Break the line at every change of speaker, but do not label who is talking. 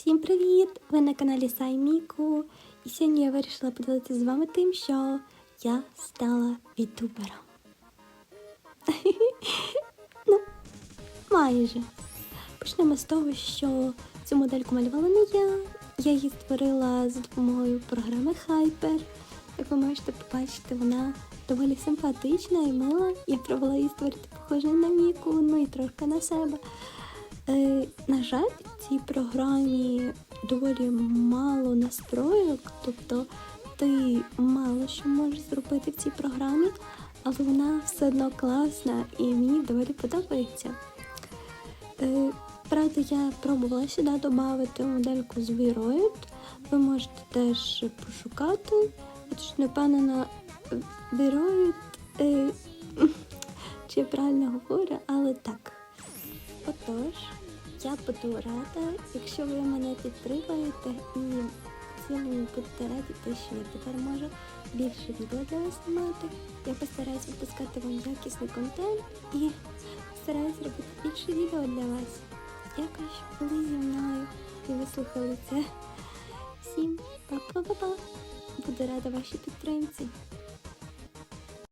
Всім привіт! Ви на каналі Сайміку. І сьогодні я вирішила поділитися з вами тим, що я стала ютубером. ну, майже. Почнемо з того, що цю модельку малювала не я. Я її створила за допомогою програми Hyper. Як ви можете побачити, вона доволі симпатична і мила. Я пробувала її створити похожою на Міку, ну і трошки на себе. Е, на жаль, цій програмі доволі мало настроїк, тобто ти мало що можеш зробити в цій програмі, але вона все одно класна і мені доволі подобається. Е, правда, я пробувала сюди додати модельку з Viroid. Ви можете теж пошукати. Я точно не впевнена е, чи я правильно говорю, але так. Отож, я буду рада, якщо ви мене підтримаєте і в цілому будете раді, те, що я тепер можу більше відео для вас знімати. Я постараюсь випускати вам якісний контент і постараюсь робити більше відео для вас. Дякую, що були зі мною і вислухали це. Всім па-па-па-па! Буду рада вашій підтримці.